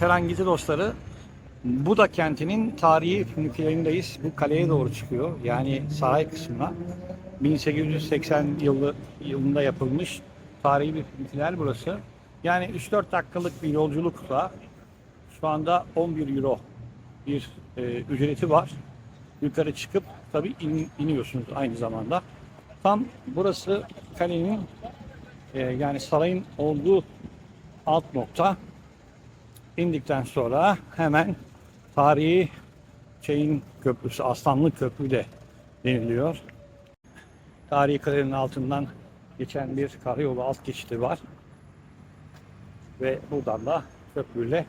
Herhangi dostları Buda kentinin tarihi fünikülerindeyiz. Bu kaleye doğru çıkıyor. Yani saray kısmına. 1880 yılı, yılında yapılmış tarihi bir füniküler burası. Yani 3-4 dakikalık bir yolculukla şu anda 11 euro bir e, ücreti var. Yukarı çıkıp tabii in- iniyorsunuz aynı zamanda. Tam burası kalenin e, yani sarayın olduğu alt nokta. İndikten sonra hemen tarihi şeyin köprüsü, Aslanlı Köprü de deniliyor. Tarihi kalenin altından geçen bir karayolu alt geçidi var. Ve buradan da köprüyle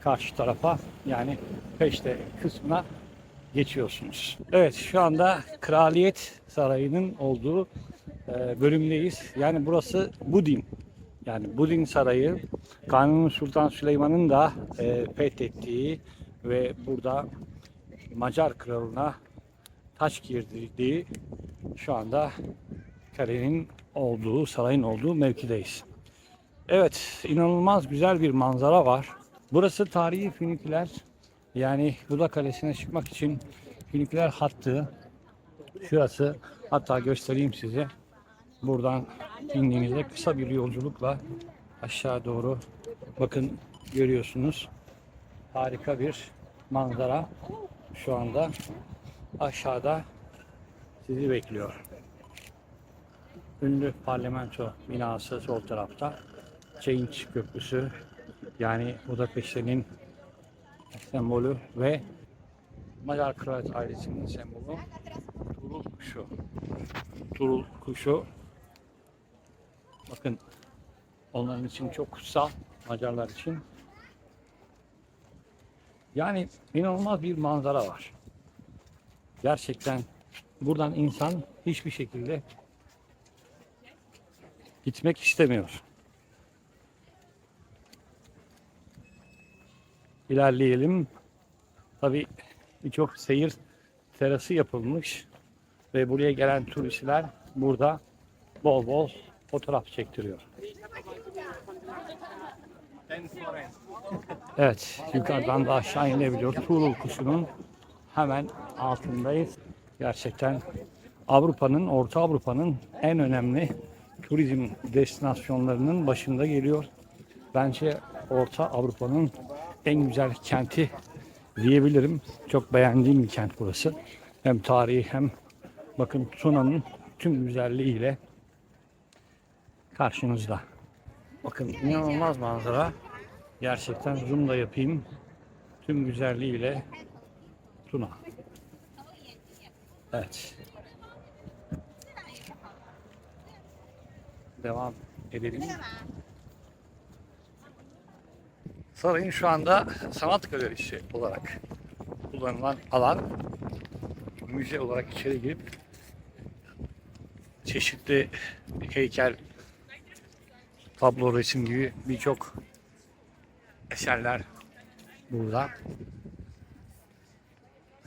karşı tarafa yani Peşte kısmına geçiyorsunuz. Evet şu anda Kraliyet Sarayı'nın olduğu e, bölümdeyiz. Yani burası Budin. Yani Budin Sarayı Kanuni Sultan Süleyman'ın da e, fethettiği ve burada Macar kralına taç girdirdiği şu anda kalenin olduğu, sarayın olduğu mevkideyiz. Evet, inanılmaz güzel bir manzara var. Burası tarihi füniküler. Yani Buda Kalesi'ne çıkmak için füniküler hattı. Şurası. Hatta göstereyim size. Buradan indiğinizde kısa bir yolculukla aşağı doğru bakın görüyorsunuz. Harika bir manzara şu anda aşağıda sizi bekliyor. Ünlü parlamento binası sol tarafta. Change Köprüsü yani Budapeşte'nin sembolü ve Macar Kraliyet ailesinin sembolü Turul kuşu. Turul kuşu bakın onların için çok kutsal Macarlar için. Yani inanılmaz bir manzara var. Gerçekten buradan insan hiçbir şekilde gitmek istemiyor. ilerleyelim. Tabi birçok seyir terası yapılmış ve buraya gelen turistler burada bol bol fotoğraf çektiriyor. Evet, yukarıdan da aşağı inebiliyor. Tuğrul kuşunun hemen altındayız. Gerçekten Avrupa'nın, Orta Avrupa'nın en önemli turizm destinasyonlarının başında geliyor. Bence Orta Avrupa'nın en güzel kenti diyebilirim. Çok beğendiğim bir kent burası. Hem tarihi hem bakın Tuna'nın tüm güzelliğiyle karşınızda. Bakın inanılmaz manzara. Gerçekten zoom da yapayım. Tüm güzelliğiyle Tuna. Evet. Devam edelim. Sarayın şu anda sanat galerisi olarak kullanılan alan müze olarak içeri girip çeşitli heykel, tablo, resim gibi birçok eserler burada.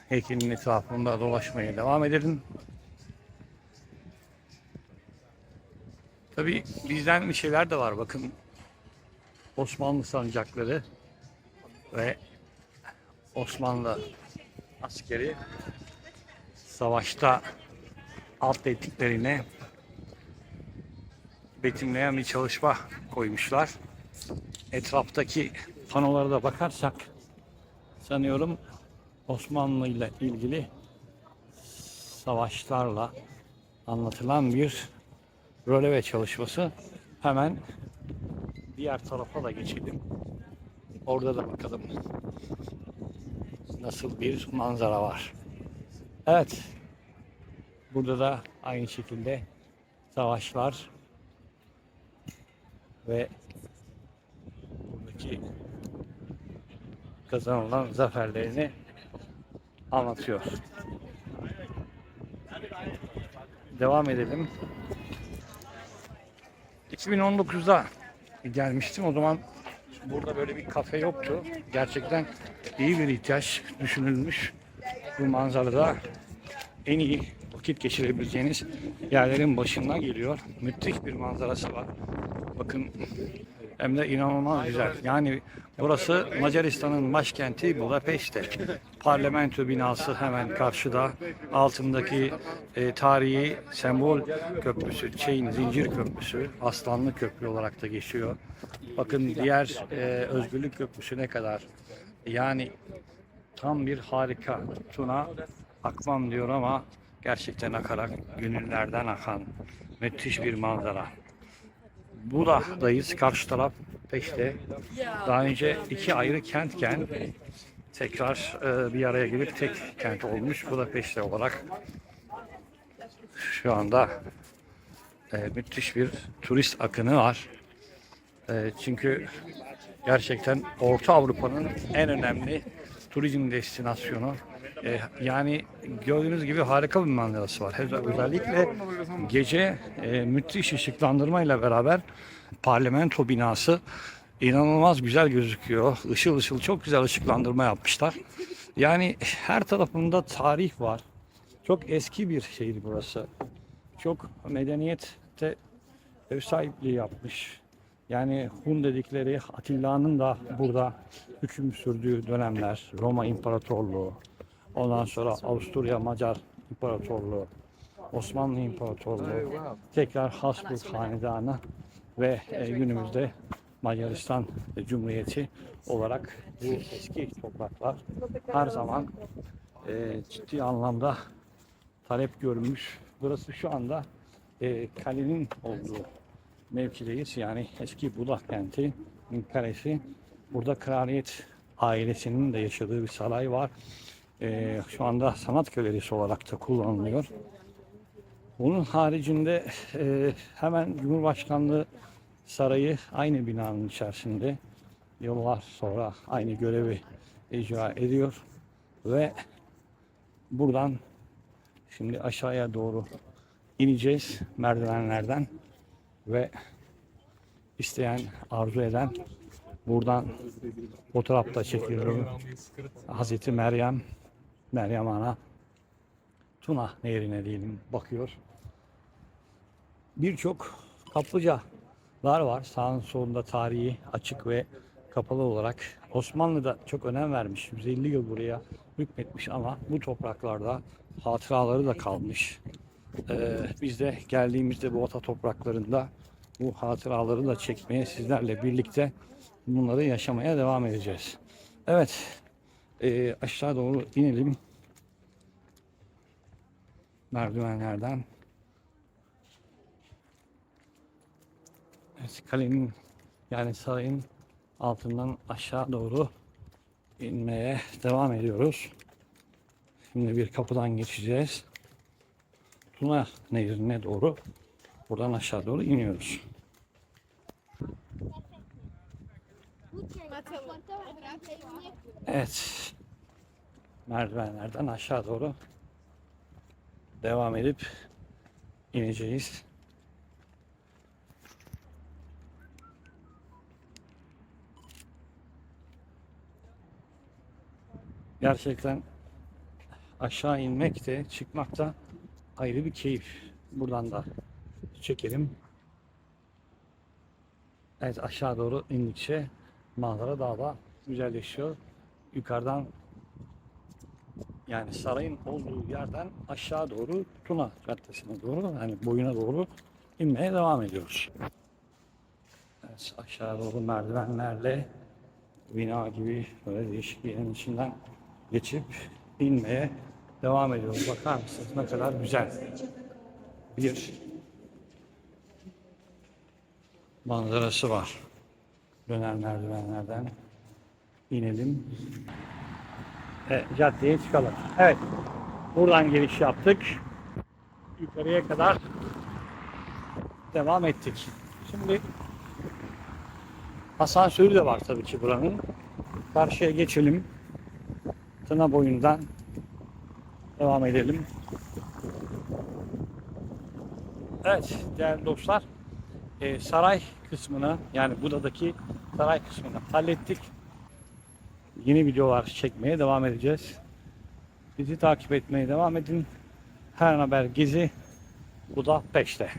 Heykelin etrafında dolaşmaya devam edelim. Tabii bizden bir şeyler de var. Bakın Osmanlı sancakları ve Osmanlı askeri savaşta alt ettiklerine betimleyen bir çalışma koymuşlar. Etraftaki panolara da bakarsak sanıyorum Osmanlı ile ilgili savaşlarla anlatılan bir röleve çalışması. Hemen diğer tarafa da geçelim. Orada da bakalım nasıl bir manzara var. Evet. Burada da aynı şekilde savaşlar ve buradaki kazanılan zaferlerini anlatıyor. Devam edelim. 2019'da gelmiştim. O zaman burada böyle bir kafe yoktu. Gerçekten iyi bir ihtiyaç düşünülmüş. Bu manzarada en iyi vakit geçirebileceğiniz yerlerin başına geliyor. Müthiş bir manzarası var. Bakın hem de inanılmaz güzel. Yani burası Macaristan'ın başkenti Budapeşte. Parlamento binası hemen karşıda. Altındaki e, tarihi sembol köprüsü, şeyin zincir köprüsü, Aslanlı Köprü olarak da geçiyor. Bakın diğer e, Özgürlük Köprüsü ne kadar. Yani tam bir harika. Tuna akmam diyor ama gerçekten akarak gönüllerden akan müthiş bir manzara. Buda'dayız. Karşı taraf Peşte. Daha önce iki ayrı kentken tekrar e, bir araya gelip tek kent olmuş. Budapeşte olarak şu anda e, müthiş bir turist akını var. E, çünkü gerçekten Orta Avrupa'nın en önemli turizm destinasyonu. E, yani gördüğünüz gibi harika bir manzarası var. Özellikle gece e, müthiş ışıklandırmayla beraber parlamento binası inanılmaz güzel gözüküyor. Işıl ışıl çok güzel ışıklandırma yapmışlar. Yani her tarafında tarih var. Çok eski bir şehir burası. Çok medeniyette ev sahipliği yapmış. Yani Hun dedikleri Atilla'nın da burada hüküm sürdüğü dönemler, Roma İmparatorluğu, ondan sonra Avusturya Macar İmparatorluğu, Osmanlı İmparatorluğu, tekrar Habsburg Hanedanı ve e, günümüzde Macaristan Cumhuriyeti olarak bu eski topraklar her zaman e, ciddi anlamda talep görmüş. Burası şu anda e, kalenin olduğu mevkideyiz. Yani eski Buda kenti kalesi. Burada kraliyet ailesinin de yaşadığı bir saray var. E, şu anda sanat galerisi olarak da kullanılıyor. Bunun haricinde e, hemen Cumhurbaşkanlığı Sarayı aynı binanın içerisinde yıllar sonra aynı görevi icra ediyor ve buradan şimdi aşağıya doğru ineceğiz merdivenlerden ve isteyen arzu eden buradan fotoğraf da çekiliyor. Hazreti Meryem Meryem Ana Tuna Nehri'ne diyelim bakıyor. Birçok kaplıcalar var. Sağın solunda tarihi açık ve kapalı olarak. Osmanlı da çok önem vermiş. 150 yıl buraya hükmetmiş ama bu topraklarda hatıraları da kalmış. Ee, biz de geldiğimizde bu ata topraklarında bu hatıraları da çekmeye sizlerle birlikte bunları yaşamaya devam edeceğiz. Evet, ee, aşağı doğru inelim merdivenlerden. Evet, kalenin yani sarayın altından aşağı doğru inmeye devam ediyoruz. Şimdi bir kapıdan geçeceğiz. Tuna Nehri'ne doğru buradan aşağı doğru iniyoruz. Evet. Merdivenlerden aşağı doğru devam edip ineceğiz. Gerçekten aşağı inmek de çıkmak da ayrı bir keyif. Buradan da çekelim. Evet aşağı doğru indikçe manzara daha da güzelleşiyor. Yukarıdan yani sarayın olduğu yerden aşağı doğru Tuna Caddesi'ne doğru yani boyuna doğru inmeye devam ediyoruz. Evet, aşağı doğru merdivenlerle bina gibi böyle değişik bir yerin içinden geçip inmeye devam ediyoruz. Bakar mısınız ne kadar güzel bir manzarası var. Dönen merdivenlerden inelim. E, caddeye çıkalım. Evet. Buradan giriş yaptık. Yukarıya kadar devam ettik. Şimdi asansörü de var tabii ki buranın. Karşıya geçelim. Tına boyundan devam edelim. Evet değerli dostlar e, saray kısmını yani Buda'daki saray kısmını hallettik. Yeni videolar çekmeye devam edeceğiz. Bizi takip etmeye devam edin. Her haber gezi Buda Peşte.